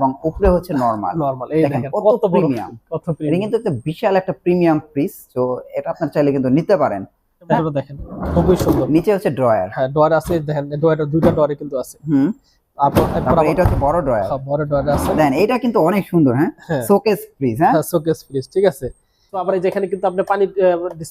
এবং উপরে হচ্ছে নর্মাল নরমাল এই দেখেন কত প্রিমিয়াম কত এটা প্রিমিয়াম কিন্তু একটা বিশাল একটা প্রিমিয়াম ফ্রিজ তো এটা আপনার চাইলে কিন্তু নিতে পারেন। এটা দেখেন খুবই সুন্দর। নিচে হচ্ছে ড্রয়ার হ্যাঁ ডোয়ার আছে দেখেন ডোয়ারের দুইটা ডোয়ারে কিন্তু আছে। হুম। এটা হচ্ছে বড় ড্রয়ার হ্যাঁ, বড় ডোয়ার আছে। দেন এটা কিন্তু অনেক সুন্দর হ্যাঁ? হ্যাঁ। শোকেস ফ্রিজ হ্যাঁ? হ্যাঁ শোকেস ফ্রিজ ঠিক আছে। তো আবার যেখানে কিন্তু আপনি পানি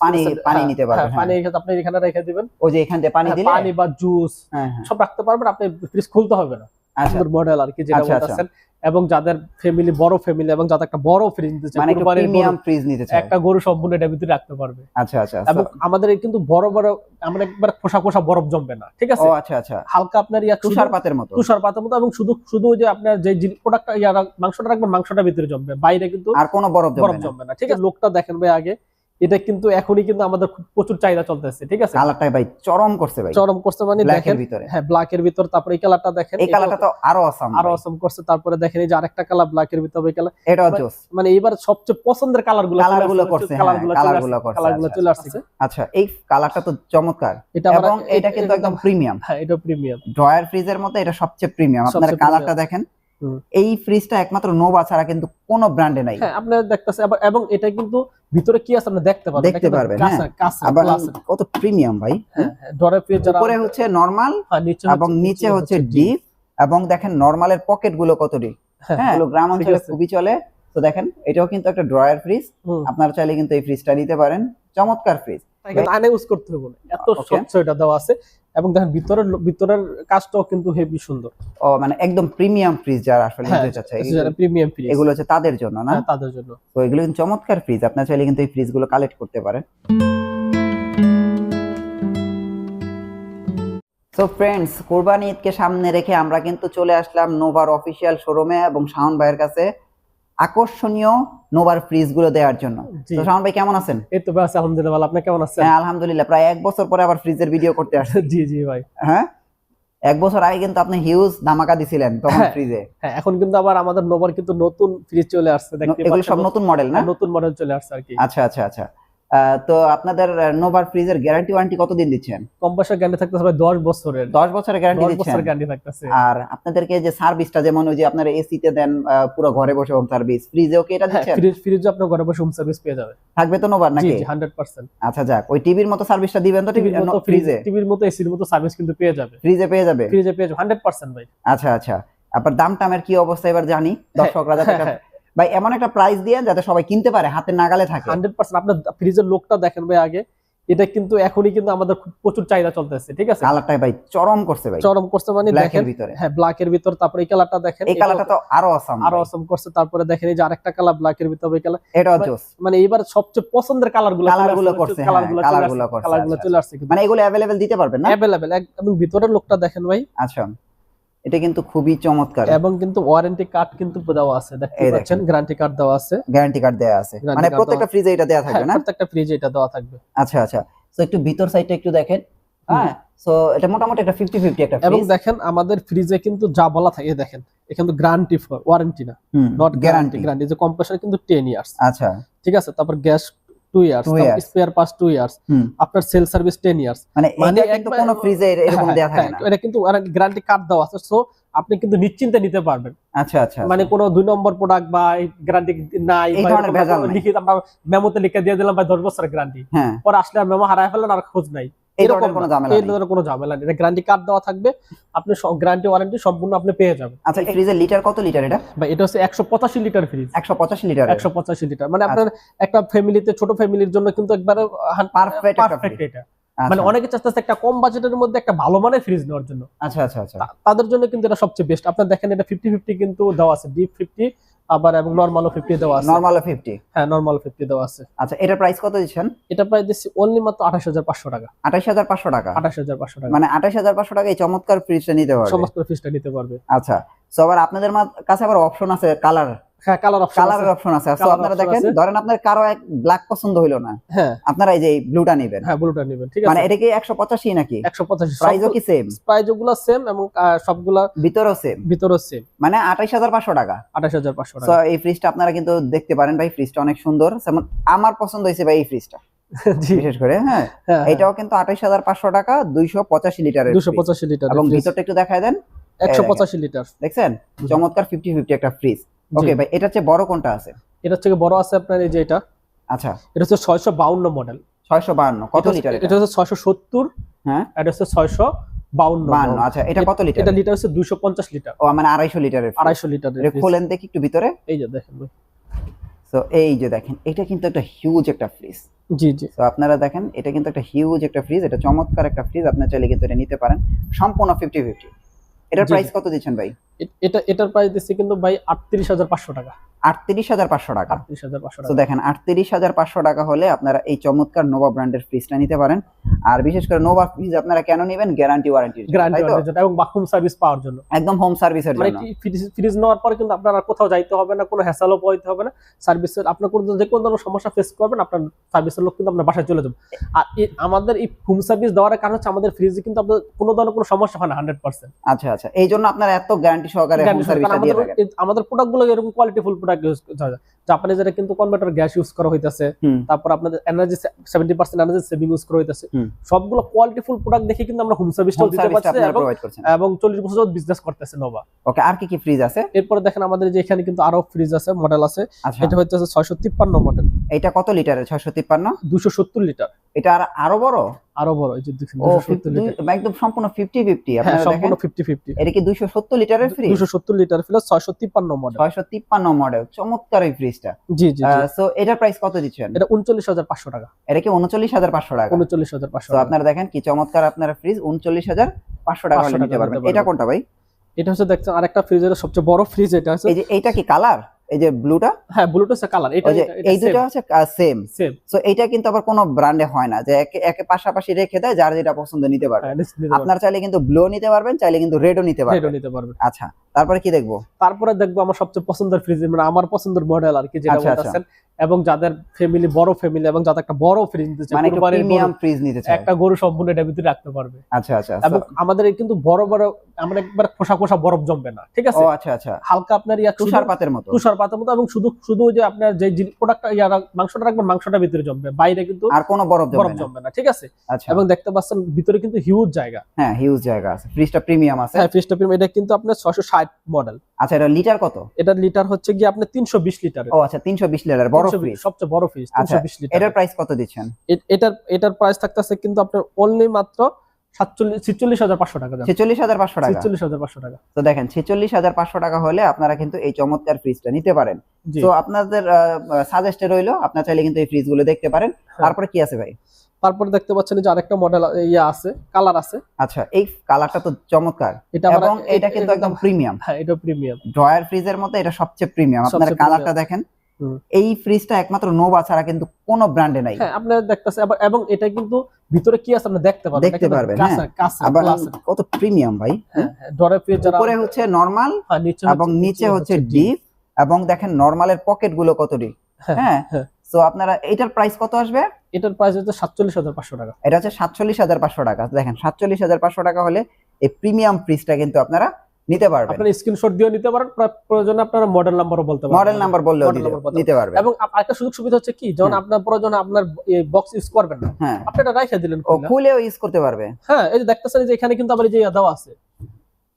পানি- পানি হ্যাঁ, নিতে পারবেন, হ্যাঁ, হ্যাঁ। পানি এখানে আপনি এখানে রেখে দিবেন। ওই যে এখান থেকে পানি হ্যাঁ, দিলে পানি বা জুস হ্যাঁ হ্যাঁ। সব রাখতে পারবেন আপনি ফ্রিজ খুলতে হবে না। সুন্দর মডেল আর কি যেটা আচ্ছা, আচ্ছা। বলতেছেন। এবং যাদের ফ্যামিলি বড় ফ্যামিলি এবং যাদের একটা বড় ফ্রিজ নিতে চায় মানে প্রিমিয়াম ফ্রিজ নিতে চাই একটা গরু সম্পূর্ণ এটার ভিতরে রাখতে পারবে। আচ্ছা আচ্ছা এবং আমাদের এই কিন্তু বড় বড় আমরা একবার খোসা খোসা বরফ জমবে না ঠিক আছে? ও আচ্ছা আচ্ছা। হালকা আপনার ইয়া তুষার তুষারপাতের মতো। তুষারপাতের মতো এবং শুধু শুধু ওই যে আপনার যে প্রোডাক্টটা ইয়া মাংসটা রাখবেন মাংসটা ভিতরে জমবে বাইরে কিন্তু আর কোনো বরফ বরফ জমবে না। জমবে না ঠিক আছে? লোকটা দেখেন ভাই আগে এটা কিন্তু এখনই কিন্তু আমাদের খুব প্রচুর চাহিদা চলতেছে ঠিক আছে? কালারটাই ভাই চরম করছে ভাই। চরম করছে মানে দেখেন হ্যাঁ ব্ল্যাক এর ভিতর তারপরে এই কালারটা দেখেন এই কালারটা তো আরও আসাম আরও অসম করছে তারপরে দেখেন এই যে আরেকটা কালার ব্ল্যাক এর ভিতর ওই কালার এটাও জোস মানে এবার সবচেয়ে পছন্দের কালারগুলো Colour গুলো করছে, কালার হ্যাঁ, গুলো colour চলে গুলো আসছে করছে, কালারগুলো আচ্ছা, চলে আচ্ছা। আসছে। আচ্ছা। এই কালারটা তো চমৎকার। এটা এবং এটা কিন্তু একদম প্রিমিয়াম হ্যাঁ এটা প্রিমিয়াম ড্রয়ার ফ্রিজের মধ্যে এটা সবচেয়ে প্রিমিয়াম আপনারা কালারটা দেখেন। এই ফ্রিজটা একমাত্র নোভা ছাড়া কিন্তু কোনো ব্র্যান্ডে নাই। হ্যাঁ আপনারা দেখতেছে আবার এবং এটা কিন্তু ভিতরে কি আছে আপনি দেখতে পারবেন। দেখতে পারবেন, হ্যাঁ। আবার কত প্রিমিয়াম ভাই হ্যাঁ, হ্যাঁ, ডরে ফ্রিজ যারা উপরে হচ্ছে নরমাল হ্যাঁ, নিচে এবং নিচে হচ্ছে ডিপ এবং দেখেন নরমালের পকেটগুলো কত ডিপ। হ্যাঁ, গ্রাম অঞ্চলে। খুবই চলে। তো দেখেন এটাও কিন্তু একটা ড্রয়ার ফ্রিজ আপনারা চাইলে কিন্তু এই ফ্রিজটা নিতে পারেন। চমৎকার ফ্রিজ আয়না ইউজ করতে হবে এত. স্বচ্ছ এটা দেওয়া আছে। এবং দেখেন ভিতরের ভিতরের কাজটাও কিন্তু হেভি সুন্দর। ও মানে একদম প্রিমিয়াম ফ্রিজ যারা আসলে হ্যাঁ নিতে চাচ্ছে যারা প্রিমিয়াম ফ্রিজ এগুলো হচ্ছে তাদের জন্য না? তাদের জন্য। তো এগুলো কিন্তু চমৎকার ফ্রিজ আপনারা চাইলে কিন্তু এই ফ্রিজগুলো কালেক্ট করতে পারেন। তো ফ্রেন্ডস কোরবানি ঈদকে সামনে রেখে আমরা কিন্তু চলে আসলাম নোভার অফিসিয়াল শোরুমে এবং শাওন ভাইয়ের কাছে। আকর্ষণীয় নোভার ফ্রিজগুলো দেওয়ার জন্য। তো শাওন ভাই কেমন আছেন? এই তো ভাই আলহামদুলিল্লাহ ভালো। আপনি কেমন আছেন? হ্যাঁ আলহামদুলিল্লাহ প্রায় এক বছর পরে আবার ফ্রিজের ভিডিও করতে আসছেন জি জি ভাই। হ্যাঁ? এক বছর আগে কিন্তু আপনি হিউজ ধামাকা দিছিলেন তখন হ্যাঁ, ফ্রিজে হ্যাঁ এখন কিন্তু আবার আমাদের নোভার কিন্তু নতুন ফ্রিজ চলে আসছে দেখতে এগুলো সব নতুন মডেল না? নতুন মডেল চলে আসছে আর কি। আচ্ছা আচ্ছা আচ্ছা। তো আপনাদের নোভার ফ্রিজের গ্যারান্টি ওয়ারেন্টি কতদিন দিচ্ছেন? কম্পাসের গ্যারান্টি থাকতেছে ভাই 10 বছরের। দশ বছরের গ্যারান্টি 10 দিচ্ছেন? বছরের গ্যারান্টি থাকতেছে। আর আপনাদেরকে যে সার্ভিসটা যেমন ওই যে আপনারা এসি তে দেন পুরো ঘরে বসে হোম সার্ভিস ফ্রিজেও কি এটা হ্যাঁ দিচ্ছেন? ফ্রিজ ফ্রিজ আপনার ঘরে বসে হোম সার্ভিস পেয়ে যাবে। থাকবে তো নোভার নাকি? জি 100% আচ্ছা যাক ওই টিভির মতো সার্ভিসটা দিবেন তো টিভির মতো ফ্রিজে টিভির মতো এসির মতো সার্ভিস কিন্তু পেয়ে যাবে। ফ্রিজে পেয়ে যাবে? ফ্রিজে পেয়ে যাবে 100% ভাই। আচ্ছা আচ্ছা। আবার দাম টামের কি অবস্থা এবার জানি? দর্শকরা যাতে হ্যাঁ, ভাই এমন একটা প্রাইস দিয়ে যাতে সবাই কিনতে পারে হাতের নাগালে থাকে। 100% আপনার ফ্রিজের লোকটা দেখেন ভাই আগে এটা কিন্তু এখনই কিন্তু আমাদের খুব প্রচুর চাহিদা চলতেছে ঠিক আছে? কালারটাই ভাই চরম করছে ভাই। চরম করছে মানে দেখেন ভিতরে। হ্যাঁ ব্ল্যাক এর ভিতর তারপরে এই কালারটা দেখেন এই কালারটা তো আরও আসাম আরও অসম করছে তারপরে দেখেন এই যে আরেকটা কালার ব্ল্যাক এর ভিতর ওই কালার এটাও জোস মানে এবার সবচেয়ে পছন্দের কালারগুলো Colour গুলো করছে, কালারগুলো চলে আসছে করছে, কালারগুলো আচ্ছা, চলে আসছে মানে এগুলো অ্যাভেলেবেল দিতে পারবেন না? অ্যাভেলেবেল এবং ভিতরের লোকটা দেখেন ভাই। আচ্ছা। এটা কিন্তু খুবই চমৎকার। এবং কিন্তু ওয়ারেন্টি কার্ড কিন্তু দেওয়া আছে দেখতে পাচ্ছেন গ্যারান্টি কার্ড দেওয়া আছে। গ্যারান্টি কার্ড দেওয়া আছে। মানে প্রত্যেকটা ফ্রিজে এটা দেয়া হ্যাঁ, থাকবে না? প্রত্যেকটা ফ্রিজে এটা দেওয়া থাকবে। আচ্ছা আচ্ছা। তো একটু ভিতর সাইডটা একটু দেখেন। হ্যাঁ সো এটা মোটামুটি একটা 50 50 একটা এবং দেখেন আমাদের ফ্রিজে কিন্তু যা বলা থাকে দেখেন এখানে তো গ্যারান্টি ফর ওয়ারেন্টি না। নট গ্যারান্টি গ্যারান্টি গ্যারান্টি যে কম্প্রেসার কিন্তু 10 ইয়ার্স আচ্ছা। ঠিক আছে? তারপর gas 2 years Two years. Spare parts 2 years আপনার সেল সার্ভিস 10 ইয়ার্স মানে এটা কিন্তু কোনো ফ্রিজে এরকম হ্যাঁ, দেয়া থাকে না। এটা কিন্তু গ্যারান্টি কার্ড দেওয়া আছে। সো আপনি কিন্তু নিশ্চিন্তে নিতে পারবেন। আচ্ছা আচ্ছা মানে কোনো দুই নম্বর প্রোডাক্ট বা গ্যারান্টি নাই বা। লিখিত আমরা মেমোতে লিখে দিয়ে দিলাম ভাই 10 বছরের গ্যারান্টি পরে আসলে মেমো হারায় ফেললেন আর খোঁজ নাই। এই এরকম কোনো না। ঝামেলা এই ধরনের কোনো ঝামেলা নেই। গ্যারান্টি কার্ড দেওয়া থাকবে। আপনি গ্যারান্টি ওয়ারেন্টি সম্পূর্ণ আপনি পেয়ে যাবেন। আচ্ছা ফ্রিজের লিটার কত লিটার এটা? বা হচ্ছে লিটার ফ্রিজ 185 লিটার একশো পঁচাশি লিটার মানে আপনার একটা ফ্যামিলিতে ছোট ফ্যামিলির জন্য কিন্তু একবারে পারফেক্ট এটা। মানে অনেকে চাচ্ছে একটা কম বাজেটের মধ্যে একটা ভালো মানের ফ্রিজ নেওয়ার জন্য। আচ্ছা আচ্ছা আচ্ছা। তাদের জন্য কিন্তু এটা সবচেয়ে বেস্ট আপনার দেখেন এটা ফিফটি ফিফটি কিন্তু দেওয়া আছে। ডিপ ফিফটি আবার এবং নর্মালও ফিফটি দেওয়া আছে। নরমাল 50 হ্যাঁ নর্মাল ফিফটি দেওয়া আছে। আচ্ছা এটা প্রাইস কত দিচ্ছেন? এটা প্রাইস দিচ্ছি অনলি মাত্র আঠাশ হাজার পাঁচশো টাকা। 28500 টাকা। আঠাশ হাজার পাঁচশো টাকা। মানে 28500 টাকা এই চমৎকার ফ্রিজটা নিতে পারবে। সমস্ত ফ্রিজটা নিতে পারবে। আচ্ছা সো আবার আপনাদের কাছে আবার অপশন আছে কালার হ্যাঁ কালার অপশন কালারের অপশন আছে। সো আপনারা দেখেন ধরেন আপনার কারও এক ব্ল্যাক পছন্দ হইল না। হ্যাঁ। আপনারা এই যে ব্লুটা নেবেন। হ্যাঁ ব্লুটা নেবেন ঠিক মানে এটা কি 185 নাকি? একশো পঁচাশি। প্রাইসও কি সেম প্রাইস সেম এবং সবগুলা ভিতরেও সেম ভিতরেও সেম মানে 28500 টাকা। আঠাশ হাজার সো এই ফ্রিজটা আপনারা কিন্তু দেখতে পারেন ভাই ফ্রিজটা অনেক সুন্দর। আমার পছন্দ হয়েছে ভাই এই ফ্রিজটা বিশেষ করে হ্যাঁ। হ্যাঁ এটাও কিন্তু 28500 টাকা 285 লিটারের দুশো fridge। পঁচাশি লিটার এবং ভিতরটা একটু দেখায় দেন। একশো। পঁচাশি লিটার। দেখছেন? চমৎকার ফিফটি ফিফটি একটা ফ্রিজ ওকে ভাই এটা হচ্ছে বড় কোনটা আছে? এটা থেকে বড় আছে আপনার এই যে এটা। আচ্ছা। এটা হচ্ছে ছয়শো বাউন্ন মডেল ছয়শো বাহান্ন কত লিটার এটা? হচ্ছে ছয়শো সত্তর হ্যাঁ। এটা হচ্ছে ছয়শো বাউন্ন বাহান্ন আচ্ছা এটা কত লিটার এটা লিটার হচ্ছে দুইশো পঞ্চাশ লিটার ও মানে লিটারের এটা খোলেন দেখি একটু ভিতরে। এই যে দেখেন ভাই। তো এই যে দেখেন এটা কিন্তু একটা হিউজ একটা ফ্রিজ জি জি। তো আপনারা দেখেন এটা কিন্তু একটা হিউজ একটা ফ্রিজ এটা চমৎকার একটা ফ্রিজ আপনার চাইলে কিন্তু এটা নিতে পারেন। সম্পূর্ণ ফিফটি ফিফটি এটার জি, প্রাইস কত দিচ্ছেন ভাই? এটা এটার প্রাইস দিচ্ছে কিন্তু ভাই আটত্রিশ হাজার পাঁচশো টাকা। আটত্রিশ হাজার পাঁচশো টাকা। আটত্রিশ হাজার পাঁচশো তো দেখেন আটত্রিশ হাজার পাঁচশো টাকা হলে আপনারা এই চমৎকার নোভা ব্র্যান্ডের ফ্রিজটা নিতে পারেন। আর বিশেষ করে নোভা ফ্রিজ আপনারা কেন নেবেন? গ্যারান্টি ওয়ারেন্টি গ্যারান্টি এবং সার্ভিস পাওয়ার জন্য। একদম হোম সার্ভিসের মানে জন্য ফ্রিজ ফ্রিজ নেওয়ার পরে কিন্তু আপনার কোথাও যাইতে হবে না কোনো হ্যাসালও হবে না। সার্ভিসের আপনার কোনো যে কোনো ধরনের সমস্যা ফেস করবেন আপনার সার্ভিসের লোক কিন্তু আপনার বাসায় চলে যাবে। আর আমাদের এই হোম সার্ভিস দেওয়ার কারণ হচ্ছে আমাদের ফ্রিজে কিন্তু আপনার কোনো ধরনের কোনো সমস্যা হয় না হান্ড্রেড পার্সেন্ট আচ্ছা আচ্ছা। এই জন্য আপনারা এত গ্যারান্টি সহকারে হোম সার্ভিসটা দিয়ে আমাদের থাকেন। এই- আমাদের প্রোডাক্টগুলো এরকম কোয়ালিটিফুল প্রোডাক্ট ইউজ করা যায় কিন্তু কনভার্টার গ্যাস ইউজ করা হইতাছে। তারপর আপনাদের energy seventy percent energy saving use করা হইতাছে। সবগুলো কোয়ালিটিফুল প্রোডাক্ট দেখে কিন্তু আমরা হোম সার্ভিসটাও দিতে পারছি এবং প্রোভাইড করছেন। এবং চল্লিশ বছর বিজনেস করতেছে নোভা ওকে আর কি কি ফ্রিজ আছে? এরপরে দেখেন আমাদের যে এখানে কিন্তু আরও ফ্রিজ আছে মডেল আছে। আচ্ছা। এটা হচ্ছে ছয়শো তিপ্পান্ন মডেল এটা কত লিটারের ছয়শো তিপ্পান্ন? দুশো সত্তর লিটার এটা আর আরও বড়? আরও বড় এই যে দেখেন 270 লিটার একদম সম্পূর্ণ ফিফটি ফিফটি হ্যাঁ আপনারা দেখেন। সম্পূর্ণ ফিফটি ফিফটি এটা কি দুইশো সত্তর লিটারের ফ্রিজ দুশো সত্তর লিটার প্লাস ছয়শো তিপ্পান্ন মডেল ছয়শো তিপ্পান্ন মডেল চমৎকার এই ফ্রিজটা জি জি। সো এটার প্রাইস কত দিচ্ছেন? এটা উনচল্লিশ হাজার পাঁচশো টাকা। এটা কি উনচল্লিশ হাজার পাঁচশো টাকা? উনচল্লিশ হাজার পাঁচশো তো আপনারা দেখেন কি চমৎকার আপনারা ফ্রিজ উনচল্লিশ হাজার পাঁচশো টাকা 500 নিতে পারবেন। এটা কোনটা ভাই? এটা হচ্ছে দেখছেন আরেকটা ফ্রিজের সবচেয়ে বড় ফ্রিজ এটা হচ্ছে এই যে এইটা কি কালার এই যে ব্লুটা হ্যাঁ ব্লুটা হচ্ছে কালার এটা এই দুটো হচ্ছে সেম সেম সো এটা কিন্তু আবার কোনো ব্র্যান্ডে হয় না যে একে একে পাশাপাশি রেখে দেয় যার যেটা পছন্দ নিতে পারবে। আপনার চাইলে কিন্তু ব্লু নিতে পারবেন চাইলে কিন্তু রেডও নিতে পারবেন। রেডও নিতে পারবেন আচ্ছা। তারপরে কি দেখব? তারপরে দেখব আমার সবচেয়ে পছন্দের ফ্রিজ মানে আমার পছন্দের মডেল আর কি যেটা আচ্ছা, আচ্ছা। বলতেছেন। এবং যাদের ফ্যামিলি বড় ফ্যামিলি এবং যাদের একটা বড় ফ্রিজ নিতে চায় মানে প্রিমিয়াম ফ্রিজ নিতে চাই একটা গরু সম্পূর্ণ এটার ভিতরে রাখতে পারবে। আচ্ছা আচ্ছা এবং আমাদের কিন্তু বড় বড় আমরা একবার খোসা খোসা বরফ জমবে না ঠিক আছে? ও আচ্ছা আচ্ছা। হালকা আপনার ইয়া তুষার তুষারপাতের মতো। তুষারপাতের মতো এবং শুধু শুধু যে আপনার যে প্রোডাক্টটা ইয়া মাংসটা রাখবেন মাংসটা ভিতরে জমবে। বাইরে কিন্তু আর কোনো বরফ বরফ জমবে না। জমবে না ঠিক আছে? আচ্ছা। এবং দেখতে পাচ্ছেন ভিতরে কিন্তু হিউজ জায়গা। হ্যাঁ হিউজ জায়গা আছে। ফ্রিজটা প্রিমিয়াম আছে। হ্যাঁ ফ্রিজটা প্রিমিয়াম এটা কিন্তু আপনার ছয়শো ষাট মডেল আচ্ছা এটা লিটার কত? এটার লিটার হচ্ছে গিয়ে আপনার তিনশো বিশ লিটারের। ও আচ্ছা তিনশো বিশ লিটার বড় ফ্রিজ সবচেয়ে বড় ফ্রিজ আচ্ছা, তিনশো বিশ লিটার এটার প্রাইস কত দিচ্ছেন? এটার এটার প্রাইস থাকতেছে কিন্তু আপনার অনলি মাত্র আপনারা কিন্তু এই চমৎকার ফ্রিজটা নিতে পারেন। তো আপনাদের সাজেস্টে রইল আপনার চাইলে কিন্তু এই ফ্রিজগুলো দেখতে পারেন। হ্যাঁ। তারপরে কি আছে ভাই? তারপরে দেখতে পাচ্ছেন যে আরেকটা মডেল ইয়া আছে কালার আছে। আচ্ছা এই কালারটা তো চমৎকার। এটা এবং এটা কিন্তু একদম প্রিমিয়াম হ্যাঁ এটা প্রিমিয়াম ড্রয়ার ফ্রিজের মধ্যে এটা সবচেয়ে প্রিমিয়াম আপনারা কালারটা দেখেন এই ফ্রিজটা একমাত্র নোভা ছাড়া কিন্তু কোনো ব্র্যান্ডে নাই। হ্যাঁ আপনারা দেখতেছে আবার এবং এটা কিন্তু ভিতরে কি আছে আপনি দেখতে পারবেন। দেখতে পারবেন, কাছে আবার কত প্রিমিয়াম ভাই হ্যাঁ ডরে ফ্রিজ যারা উপরে হচ্ছে নরমাল হ্যাঁ, নিচে এবং নিচে হচ্ছে ডিপ এবং দেখেন নরমালের পকেটগুলো কত ডিপ হ্যাঁ, তো আপনারা এটার প্রাইস কত আসবে? এটার প্রাইস হচ্ছে সাতচল্লিশ হাজার পাঁচশো টাকা। এটা হচ্ছে সাতচল্লিশ হাজার পাঁচশো টাকা। দেখেন সাতচল্লিশ হাজার পাঁচশো টাকা হলে এই প্রিমিয়াম ফ্রিজটা কিন্তু আপনারা নিতে পারবেন। আপনারা স্ক্রিনশট দিয়ে নিতে পারেন। প্র- প্রয়োজনে আপনারা মডেল নাম্বারও বলতে পারেন। মডেল নাম্বার বললেও নিতে পারবেন। এবং আরেকটা সুযোগ সুবিধা হচ্ছে কি? যখন আপনার প্রয়োজনে আপনার বক্স ইউজ করবেন না হ্যাঁ। আপনি এটা রাইখে দিলেন খুলেও ইউজ করতে পারবে। হ্যাঁ এই যে দেখতেছেন যে এখানে কিন্তু আবার যে আছে।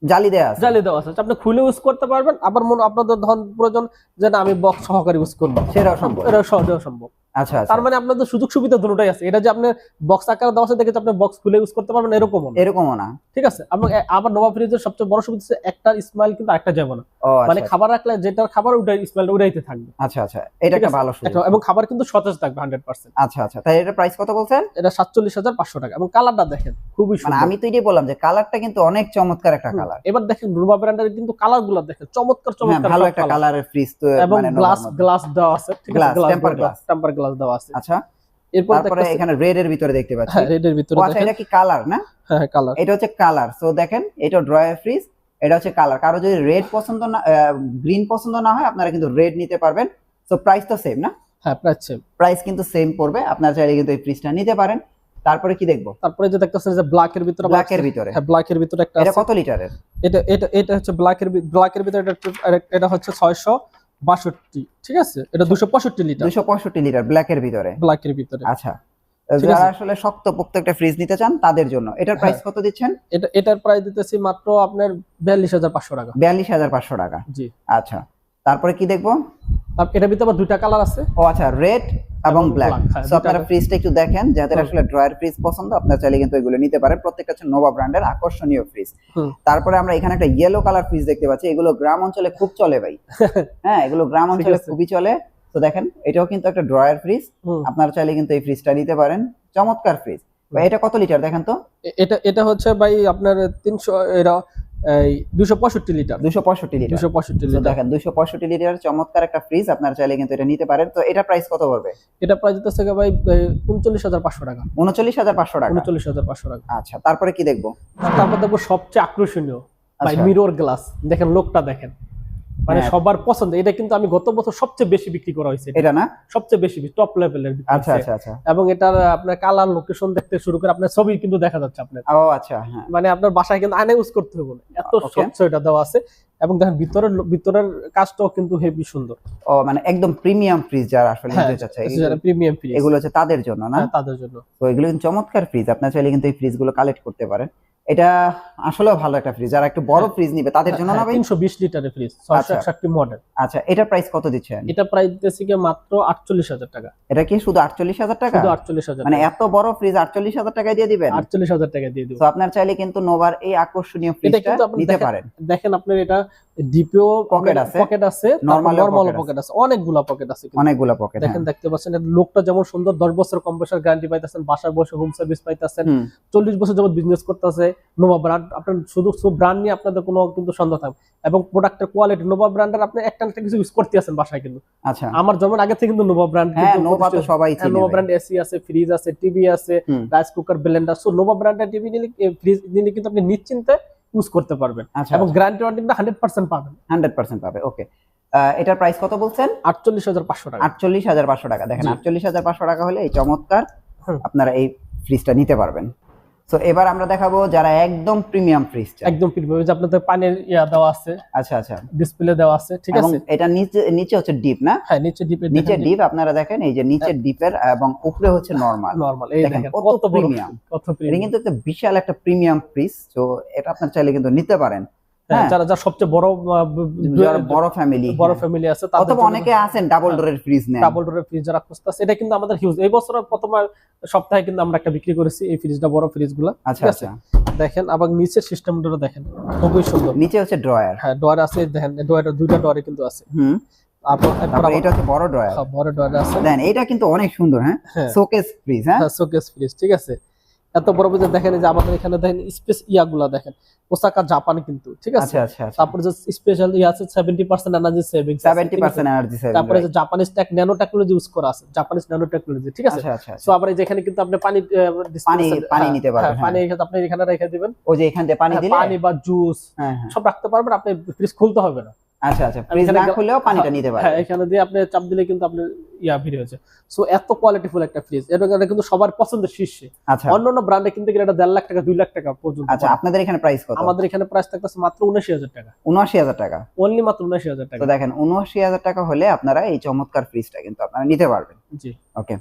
জালি দেওয়া আছে। জালি দেওয়া আছে। আপনি খুলে ইউজ করতে পারবেন আবার মনে আপনাদের ধন প্রয়োজন যে না আমি বক্স সহকারে ইউজ করব। সেটাও সম্ভব। এটাও সহজেও সম্ভব। আচ্ছা আচ্ছা। তার মানে আপনাদের সুযোগ সুবিধা দুটোটাই আছে। এটা যে আপনি বক্স আকারে দেওয়া আছে দেখে আপনি বক্স খুলে ইউজ করতে পারবেন এরকমও না। এরকমও না। ঠিক আছে? এবং আবার নোভা ফ্রিজের সবচেয়ে বড় সুবিধা হচ্ছে একটা স্মাইল কিন্তু একটা যাবে না। মানে আচ্ছা। খাবার রাখলে যেটার খাবার ওটাই স্মাইল ওটাইতে থাকবে। আচ্ছা আচ্ছা। এটা একটা ভালো সুযোগ। এবং খাবার কিন্তু সতেজ থাকবে হান্ড্রেড পার্সেন্ট আচ্ছা আচ্ছা। তাই এটা প্রাইস কত বলছেন? এটা সাতচল্লিশ হাজার পাঁচশো টাকা। এবং কালারটা দেখেন খুবই মানে সুন্দর। আমি তো এটাই বললাম যে কালারটা কিন্তু অনেক চমৎকার একটা। কালার এবার দেখেন রুমা ব্র্যান্ডের কিন্তু কালারগুলো দেখেন চমৎকার হ্যাঁ চমৎকার ভালো একটা। কালারের ফ্রিজ তো এবং মানে গ্লাস গ্লাস দেওয়া আছে ঠিক আছে? Glass tempered glass। Temper glass দেওয়া আছে। আচ্ছা এরপর তারপরে এখানে রেড এর ভিতরে দেখতে পাচ্ছি। হ্যাঁ রেডের ভিতরে আচ্ছা এটা কি কালার না? হ্যাঁ কালার এটা হচ্ছে কালার সো দেখেন এটা ড্রয়ার ফ্রিজ এটা হচ্ছে কালার কারও যদি রেড পছন্দ না গ্রিন পছন্দ না হয় আপনারা কিন্তু রেড নিতে পারবেন। সো প্রাইস তো সেম না? হ্যাঁ প্রাইস সেম প্রাইস কিন্তু সেম পড়বে। আপনারা চাইলে কিন্তু এই ফ্রিজটা নিতে পারেন। তারপরে কি দেখব? তারপরে যে দেখতেছেন যে ব্ল্যাক এর ভিতরে ব্ল্যাক এর ভিতরে। হ্যাঁ ব্ল্যাক এর ভিতরে একটা এটা কত লিটারের এটা এটা এটা হচ্ছে ব্ল্যাক এর ব্ল্যাক এর ভিতরে এটা এটা হচ্ছে ছয়শো। বাষট্টি ঠিক আছে? এটা দুশো পঁয়ষট্টি লিটার। দুশো পঁয়ষট্টি লিটার ব্ল্যাকের ভিতরে। ব্ল্যাকের ভিতরে। আচ্ছা। যারা আসলে শক্ত পোক্ত একটা ফ্রিজ নিতে চান তাদের জন্য। এটার প্রাইস হ্যাঁ। কত দিচ্ছেন? এটা এটার প্রাইস দিতেছি মাত্র আপনার বিয়াল্লিশ হাজার পাঁচশো টাকা। বিয়াল্লিশ হাজার পাঁচশো টাকা। জি। আচ্ছা। তারপরে কি দেখব? এটার ভিতরে আবার দুইটা কালার আছে। ও আচ্ছা রেড এবং ব্ল্যাক সো আপনারা ফ্রিজটা একটু দেখেন যাদের আসলে ড্রয়ার ফ্রিজ পছন্দ আপনারা চাইলে কিন্তু এগুলো নিতে পারেন। প্রত্যেকটা হচ্ছে নোভা ব্র্যান্ডের আকর্ষণীয় ফ্রিজ তারপরে আমরা এখানে একটা ইয়েলো কালার ফ্রিজ দেখতে পাচ্ছি। এগুলো গ্রাম অঞ্চলে খুব চলে ভাই। হ্যাঁ এগুলো গ্রাম অঞ্চলে খুবই চলে। তো দেখেন এটাও কিন্তু একটা ড্রয়ার ফ্রিজ। আপনারা চাইলে কিন্তু এই ফ্রিজটা নিতে পারেন। চমৎকার ফ্রিজ এটা কত লিটার দেখেন তো? এটা এটা হচ্ছে ভাই আপনার তিনশো এটা এই দুশো পঁয়ষট্টি লিটার। দুশো পঁয়ষট্টি লিটার। দুশো পঁয়ষট্টি লিটার। দেখেন দুশো পঁয়ষট্টি লিটার চমৎকার একটা ফ্রিজ আপনার চাইলে কিন্তু এটা নিতে পারেন। তো এটা প্রাইস কত পড়বে? এটা প্রাইস হচ্ছে ভাই উনচল্লিশ হাজার পাঁচশো টাকা। উনচল্লিশ হাজার পাঁচশো টাকা। উনচল্লিশ হাজার পাঁচশো টাকা। আচ্ছা তারপরে কি দেখব? তারপর দেখব সবচেয়ে আকর্ষণীয় ভাই আচ্ছা। মিরর গ্লাস দেখেন লোকটা দেখেন। মানে হ্যাঁ। সবার পছন্দ। এটা কিন্তু আমি গত বছর সবচেয়ে বেশি বিক্রি করা হয়েছে। এটা না? সবচেয়ে বেশি টপ লেভেলের আচ্ছা আচ্ছা আচ্ছা। এবং এটার আপনার কালার লোকেশন দেখতে শুরু করে আপনার ছবি কিন্তু দেখা যাচ্ছে আপনার। ও আচ্ছা হ্যাঁ। মানে আপনার বাসায় কিন্তু আয়না ইউজ করতে হবে না এত. স্বচ্ছ এটা দেওয়া আছে। এবং দেখেন ভিতরের ভিতরের কাজটাও কিন্তু হেভি সুন্দর। ও মানে একদম প্রিমিয়াম ফ্রিজ যারা আসলে হ্যাঁ নিতে চাচ্ছে। এগুলো- প্রিমিয়াম ফ্রিজ এগুলো হচ্ছে তাদের জন্য না? তাদের জন্য। তো এগুলো কিন্তু চমৎকার ফ্রিজ আপনার চাইলে কিন্তু এই ফ্রিজগুলো কালেক্ট করতে পারেন। এটা আসলে ভালো একটা ফ্রিজ যারা একটু বড় হ্যাঁ। ফ্রিজ নিবে তাদের জন্য না ভাই? তিনশো বিশ লিটারের ফ্রিজ ছয়শো আচ্ছা। একষট্টি মডেল আচ্ছা এটার প্রাইস কত দিচ্ছেন এটা প্রাইস দিতেছি গিয়ে মাত্র আটচল্লিশ হাজার টাকা। এটা কি শুধু আটচল্লিশ হাজার টাকা? শুধু আটচল্লিশ হাজার মানে এত বড় ফ্রিজ আটচল্লিশ হাজার টাকায় দিয়ে দিবেন? আটচল্লিশ হাজার টাকা দিয়ে দিব। তো আপনার চাইলে কিন্তু নোভার এই আকর্ষণীয় ফ্রিজটা নিতে পারেন। দেখেন আপনার এটা ডিপিও Pocket আছে, পকেট আছে নর্মাল pocket পকেট আছে। অনেকগুলা পকেট আছে। অনেকগুলো পকেট দেখেন দেখতে পাচ্ছেন লোকটা যেমন সুন্দর দশ বছর কম্প্রেসার গ্যারান্টি পাইতেছেন বাসায় বসে হোম সার্ভিস পাইতেছেন চল্লিশ বছর যাবত বিজনেস করতেছে নোভা ব্র্যান্ড আপনার শুধু ব্র্যান্ড নিয়ে আপনাদের কোনো কিন্তু সন্দেহ থাকবে। এবং প্রোডাক্টের কোয়ালিটি নোভা ব্র্যান্ডের আপনি একটা একটা কিছু ইউজ করতে আছেন বাসায় কিন্তু। আচ্ছা। আমার জন্মের আগে থেকে কিন্তু নোভা ব্র্যান্ড নোভা তো সবাই চিনে নোভা ব্র্যান্ড এসি আছে ফ্রিজ আছে টিভি আছে rice cooker blender so Nova ব্র্যান্ডের টিভি নিলে ফ্রিজ নিলে কিন্তু আপনি নিশ্চিন্তে ইউজ করতে পারবেন। আচ্ছা এবং গ্যারান্টি ওয়ারেন্টি হান্ড্রেড পার্সেন্ট পাবেন। হান্ড্রেড পার্সেন্ট পাবে ওকে এটার প্রাইস কত বলছেন? আটচল্লিশ হাজার পাঁচশো টাকা। আটচল্লিশ হাজার পাঁচশো টাকা। দেখেন আটচল্লিশ হাজার পাঁচশো টাকা হলে এই চমৎকার আপনারা এই ফ্রিজটা নিতে পারবেন। তো এবার আমরা দেখাবো যারা একদম প্রিমিয়াম ফ্রিজ একদম প্রিমিয়াম যে আপনাদের পানির ইয়া দেওয়া আছে আচ্ছা আচ্ছা। ডিসপ্লে দেওয়া আছে ঠিক আছে? এটা নিচে নিচে হচ্ছে ডিপ না? হ্যাঁ নিচে ডিপ নিচে ডিপ আপনারা দেখেন এই যে নিচে ডিপের এবং উপরে হচ্ছে নরমাল নরমাল এই দেখেন, কত প্রিমিয়াম কত প্রিমিয়াম এটা কিন্তু একটা বিশাল একটা প্রিমিয়াম ফ্রিজ তো এটা আপনারা চাইলে কিন্তু নিতে পারেন। হ্যাঁ। যারা যারা সবচেয়ে বড় বড় ফ্যামিলি বড় ফ্যামিলি আছে অথবা অনেকে আছেন ডাবল ডোরের ফ্রিজ নেন। ডাবল ডোরের ফ্রিজ যারা খুঁজতেছে এটা কিন্তু আমাদের হিউজ এই বছর প্রথম সপ্তাহে কিন্তু আমরা একটা বিক্রি করেছি এই ফ্রিজটা বড় ফ্রিজগুলা আচ্ছা ঠিক আছে? আচ্ছা। দেখেন আবার নিচের সিস্টেমটা দেখেন খুবই সুন্দর। নিচে হচ্ছে ড্রয়ার হ্যাঁ ডোয়ার আছে দেখেন ডোয়ার দুইটা ডোয়ারে কিন্তু আছে। হুম। এটা হচ্ছে বড় ড্রয়ার হ্যাঁ, বড় ডোয়ার আছে। দেন এটা কিন্তু অনেক সুন্দর হ্যাঁ? হ্যাঁ। শোকেস ফ্রিজ হ্যাঁ? শোকেস ফ্রিজ ঠিক আছে? এত বড় বুঝে দেখেন যে আমাদের এখানে দেখেন স্পেস ইয়াগুলা দেখেন। ওসাকা জাপান কিন্তু ঠিক আছে? আচ্ছা আচ্ছা তারপরে যে স্পেশাল ইয়ে আছে seventy percent energy saving seventy percent energy saving তারপরে যে Japanese tech nano technology use করা আছে জাপানিজ ন্যানো টেকনোলজি ঠিক আছে? আচ্ছা আচ্ছা সো আবার এই যেখানে কিন্তু আপনি পানি পানি পানি হ্যাঁ, নিতে পারবেন হ্যাঁ, পানি এখানে আপনি এখানে রেখে দিবেন। ওই যে এখান পানি হ্যাঁ, দিলে? পানি বা জুস হ্যাঁ হ্যাঁ। সব রাখতে পারবেন আপনি ফ্রিজ খুলতে হবে না। আচ্ছা আচ্ছা ফ্রিজ না গা- পানিটা নিতে হ্যাঁ এখানে দিয়ে আপনি চাপ দিলে কিন্তু আপনার ইয়া বের হয়েছে। সো এত কোয়ালিটিফুল একটা ফ্রিজ এটা কিন্তু সবার পছন্দের শীর্ষে। আচ্ছা। অন্যান্য ব্র্যান্ডে কিনতে গেলে এটা দেড় লাখ টাকা দুই লাখ টাকা পর্যন্ত আচ্ছা আপনাদের এখানে প্রাইস কত? আমাদের এখানে প্রাইস থাকতেছে মাত্র উনিশ হাজার টাকা। উনআশি হাজার টাকা। অনলি মাত্র উনিশ হাজার টাকা। তো দেখেন উনআশি হাজার টাকা হলে আপনারা এই চমৎকার ফ্রিজটা কিন্তু আপনারা নিতে পারবেন। জি। ওকে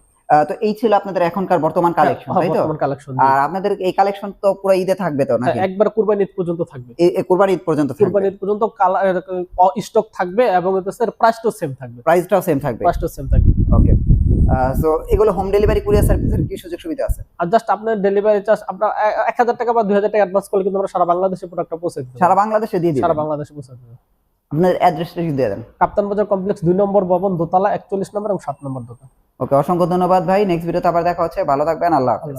তো এই ছিল আপনাদের এখনকার বর্তমান কালেকশন হ্যাঁ, তাই তো? কালেকশন আর আপনাদের এই কালেকশন তো পুরো ঈদে থাকবে তো নাকি? একবার কুরবানি ঈদ পর্যন্ত থাকবে। এই- কুরবানি ঈদ পর্যন্ত থাকবে। কুরবানি ঈদ পর্যন্ত স্টক থাকবে এবং প্রাইসটাও সেম থাকবে। প্রাইসটাও সেম থাকবে। প্রাইসটাও সেম থাকবে। ওকে সো এগুলো হোম ডেলিভারি কুরিয়ার সার্ভিসের কি সুযোগ সুবিধা আছে? আর জাস্ট আপনার ডেলিভারি চার্জ আপনার এক হাজার টাকা বা দুই হাজার টাকা অ্যাডভান্স করলে কিন্তু আমরা সারা বাংলাদেশে প্রোডাক্টটা পৌঁছে দিতে সারা বাংলাদেশে দিয়ে সারা বাংলাদেশে পৌঁছে দেবো আপনাদের অ্যাড্রেসটা দিয়ে দেন। কাপ্তান বাজার কমপ্লেক্স দুই নম্বর ভবন দোতলা একচল্লিশ নম্বর এবং সাত নম্বর দোকান ওকে অসংখ্য ধন্যবাদ ভাই নেক্সট ভিডিওতে আবার দেখা হচ্ছে ভালো থাকবেন আল্লাহ হাফেজ।